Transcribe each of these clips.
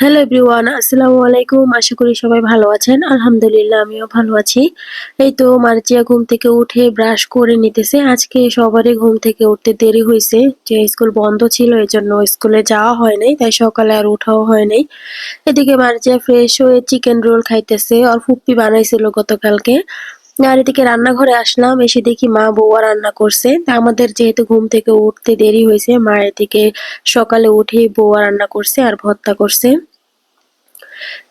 Hello everyone আসসালামু আলাইকুম। আশা করি সবাই ভালো আছেন। আলহামদুলিল্লাহ, আমিও ভালো আছি। এই তো মার্জিয়া ঘুম থেকে উঠে ব্রাশ করে নিতেছে। আজকে সবারই ঘুম থেকে উঠতে দেরি হয়েছে যে স্কুল বন্ধ ছিল এই জন্য স্কুলে যাওয়া হয় নাই, তাই সকালে আর উঠাও হয় নাই। এদিকে মার্জিয়া ফ্রেশ হয়ে চিকেন রোল খাইতেছে। আর ফুপ্পি বানাইছিল গতকালকে। আর এদিকে রান্নাঘরে আসলাম, এসে দেখি মা বৌয়া রান্না করছে। তা আমাদের যেহেতু ঘুম থেকে উঠতে দেরি হয়েছে মা এদিকে সকালে উঠেই বৌয়া রান্না করছে আর ভর্তা করছে।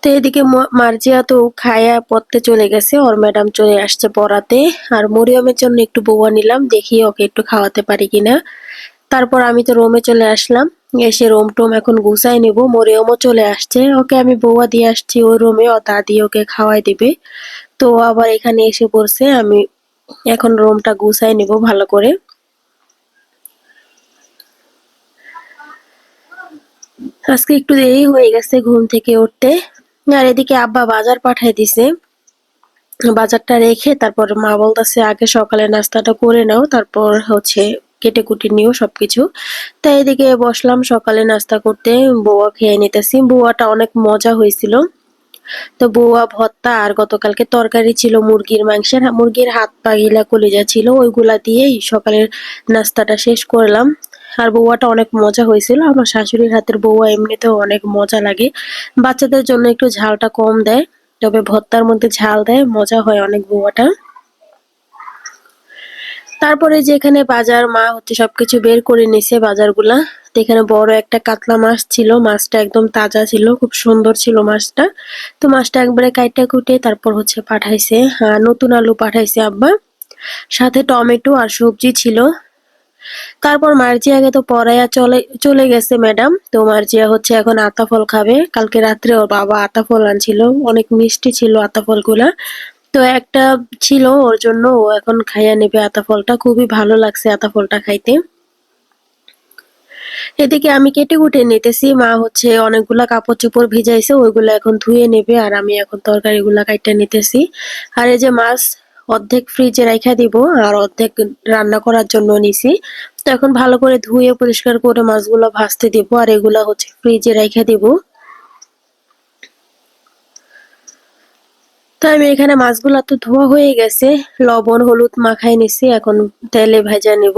তো এদিকে মার্জিয়া তো খায়া পড়তে চলে গেছে। ওর ম্যাডাম চলে আসছে পড়াতে। আর মরিয়মের জন্য একটু বৌয়া নিলাম, দেখি ওকে একটু খাওয়াতে পারি কিনা। তারপর আমি তো রোমে চলে আসলাম। এসে রোম টোম এখন গুছাই নেব। মরিয়মও চলে আসছে। ওকে আমি বৌয়া দিয়ে আসছি ওই রোমে। ও দাদি ওকে খাওয়াই দিবে। তো আবার এখানে এসে পড়ছে। আমি এখন রোমটা গুছাই নেব ভালো করে। আজকে একটু দেরি হয়ে গেছে ঘুম থেকে উঠতে। আর এদিকে আব্বা বাজার পাঠাই দিছে। বাজারটা রেখে তারপর মা বলতেছে, আগে সকালে নাস্তাটা করে নাও, তারপর হচ্ছে কেটে কুটে নিও সবকিছু। তাই এদিকে বসলাম সকালে নাস্তা করতে, বৌয়া খেয়ে নিতেছি। বৌয়াটা অনেক মজা হয়েছিল। তো বৌয়া ভত্তা আর গতকালকে তরকারি ছিল মুরগির মাংসের। মুরগির হাত পা গিলা কলিজা ছিল, ওইগুলা দিয়েই সকালের নাস্তাটা শেষ করলাম। আর বৌয়াটা অনেক মজা হয়েছিল। আমার শাশুড়ির হাতের বৌয়া এমনিতেও অনেক মজা লাগে। বাচ্চাদের জন্য একটু ঝালটা কম দেয়, তবে ভর্তার মধ্যে ঝাল দেয়, মজা হয় অনেক বৌয়াটা তারপরে যে এখানে বাজার, মা হচ্ছে সবকিছু বের করে নিছে বাজারগুলা। এখানে বড় একটা কাতলা মাছ ছিল, মাছটা একদম তাজা ছিল, খুব সুন্দর ছিল মাছটা। তো মাছটা একবারে কাইটা কুটে তারপর হচ্ছে পাঠাইছে। নতুন আলু পাঠাইছে আব্বা। সাথে টমেটো আর সবজি ছিল। তারপর মার্জিয়াকে তো পড়াইয়া চলে চলে গেছে ম্যাডাম তো মার্জিয়া হচ্ছে এখন আতা ফল খাবে। কালকে রাত্রে ওর বাবা আতা ফল আনছিল। অনেক মিষ্টি ছিল আতা ফলগুলা। তো একটা ছিল, ওর জন্য ও এখন খাইয়া নেবে আতা ফলটা। খুবই ভালো লাগছে আতা ফলটা খাইতে। এদিকে আমি কেটে কুটে নিতেছি। মা হচ্ছে অনেকগুলা কাপড় চোপড় ভিজাইছে, ওইগুলো এখন ধুয়ে নেবে। আর আমি এখন তরকারিগুলা কাইটে নিতেছি। আর এই যে মাছ অর্ধেক ফ্রিজে রাখা দিব আর অর্ধেক রান্না করার জন্য নিছি। তো এখন ভালো করে ধুয়ে পরিষ্কার করে মাছগুলো ভাজতে দিব আর এগুলা হচ্ছে ফ্রিজে রেখে দিব। তো আমি এখানে মাছগুলা তো ধোয়া হয়ে গেছে, লবণ, হলুদ মাখাই নিছি, এখন তেলে ভেজা নেব।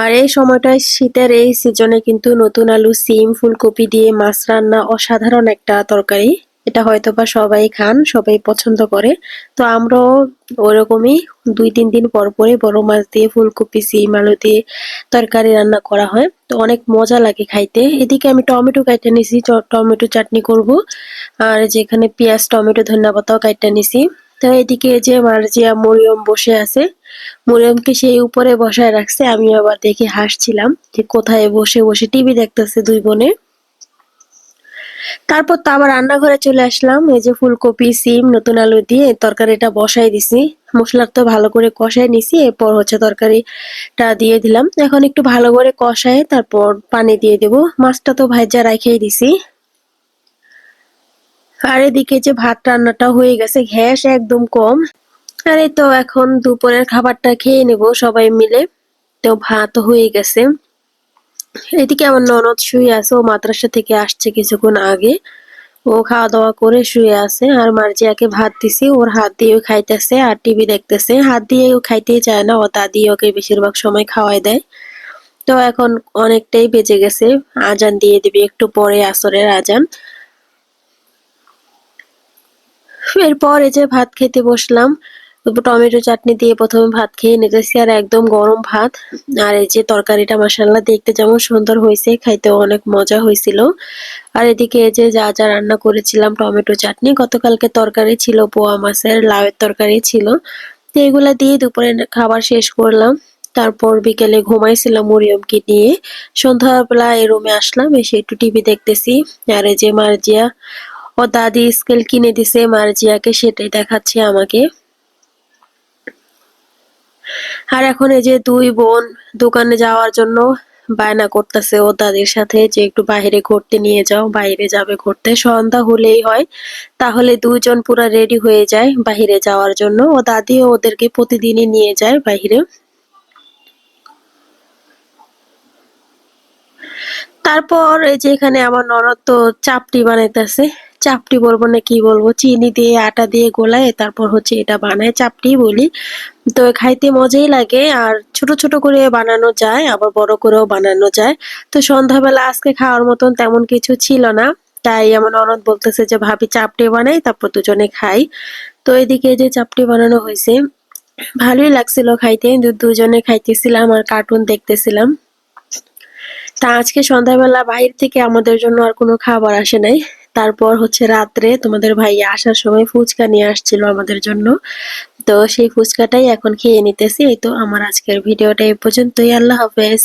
আর এই সময়টায় শীতের এই সিজনে কিন্তু নতুন আলু, সিম, ফুলকপি দিয়ে মাছ রান্না অসাধারণ একটা তরকারি। এটা হয়তো বা সবাই খান, সবাই পছন্দ করে। তো আমরাও ওরকমই দুই, তিন দিন পর পরে বড় মাছ দিয়ে ফুলকপি, সিম, আলু দিয়ে তরকারি রান্না করা হয়। তো অনেক মজা লাগে খাইতে। এদিকে আমি টমেটো কাইটে নিছি টমেটো চাটনি করব। আর যেখানে পেঁয়াজ, টমেটো ধনিয়া পাতাও কাইটে নিছি। তো এদিকে যে মার্জিয়া মরিয়ম বসে আছে। মরিয়মকে সেই উপরে বসায় রাখছে আমি আবার দেখে হাসছিলাম যে কোথায় বসে বসে টিভি দেখতেছে দুই বোনে। তারপর তো আবার রান্নাঘরে চলে আসলাম। এই যে ফুলকপি, সিম, নতুন আলু দিয়ে তরকারিটা বসাই দিছি। মশলার তো ভালো করে কষাই নিছি, এরপর হচ্ছে তরকারিটা দিয়ে দিলাম। এখন একটু ভালো করে কষায় তারপর পানি দিয়ে দেব। মাছটা তো ভাজা রাখিয়ে দিছি। আর এদিকে যে ভাত রান্নাটা হয়ে গেছে, গ্যাস একদম কম। আর তো এখন দুপুরের খাবারটা খেয়ে নেব সবাই মিলে। তো ভাত হয়ে গেছে। এদিকে আমার ননদ শুয়ে আছে, ও মাদ্রাসা থেকে আসছে কিছুক্ষণ আগে। ও খাওয়া দাওয়া করে শুয়ে আছে আর মার্জিয়াকে ভাত দিছি। ওর হাত দিয়ে খাইতেছে আর টিভি দেখতেছে। হাত দিয়ে ও খাইতেই চায় না, ও তা দিয়ে ওকে বেশিরভাগ সময় খাওয়াই দেয়। তো এখন অনেকটাই বেজে গেছে। আজান দিয়ে দিবি, একটু পরে আসরের আজান। এরপর এই যে ভাত খেতে বসলাম। টমেটো চাটনি দিয়ে প্রথমে ভাত খেয়ে নিতেছি, আর একদম গরম ভাত। আর এই যে তরকারিটা মশাল্লা দেখতে যেমন সুন্দর হয়েছে খাইতে অনেক মজা হয়েছিল। আর এদিকে এই যে যা যা রান্না করেছিলাম, টমেটো চাটনি, গতকালকে তরকারি ছিল, পোয়া মাছের লাউয়ের তরকারি ছিল। তো এগুলা দিয়ে দুপুরে খাবার শেষ করলাম। তারপর বিকেলে ঘুমাইছিলাম মরিয়মকে নিয়ে। সন্ধ্যাবেলা এই রুমে আসলাম, এসে একটু টিভি দেখতেছি। আর এই যে মার্জিয়া ও দাদি স্কেল কিনে দিছে, মার্জিয়াকে সেটাই দেখাচ্ছে আমাকে। আর এখন এই যে দুই বোন দোকানে যাওয়ার জন্য বায়না করতেছে ও দাদির সাথে যে একটু বাইরে ঘুরতে নিয়ে যাও, বাইরে যাবে ঘুরতে। সন্ধ্যা হলেই হয়। তাহলে দুইজন পুরা রেডি হয়ে যায় বাহিরে যাওয়ার জন্য। ও দাদি ওদেরকে প্রতিদিনই নিয়ে যায় বাহিরে তারপর এই যে এখানে আমার ননদ তো চাপটি বানাইতেছে। চাপটি বলব না কি বলব? চিনি দিয়ে, আটা দিয়ে গোলায় তারপর হচ্ছে এটা বানায়। চাপটি বলি। তো খাইতে মজাই লাগে। আর ছোট ছোট করে বানানো যায়, আবার বড় করেও বানানো যায়। তো সন্ধ্যাবেলা আজকে খাওয়ার মতন তেমন কিছু ছিল না। তাই আমার ননদ বলতেছে যে, ভাবি, চাপটি বানাই, তারপর দুজনে খাই। তো এদিকে যে চাপটি বানানো হয়েছে, ভালোই লাগছিল খাইতে। দুজনে খাইতেছিলাম আর কার্টুন দেখতেছিলাম। তা আজকে সন্ধ্যাবেলা বাইরে থেকে আমাদের জন্য আর কোনো খাবার আসে নাই। তারপর হচ্ছে রাত্রে তোমাদের ভাইয়া আসার সময় ফুচকা নিয়ে আসছিল আমাদের জন্য। তো সেই ফুচকাটাই এখন খেয়ে নিতেছি। এই তো আমার আজকের ভিডিওটা এই পর্যন্তই। আল্লাহ হাফেজ।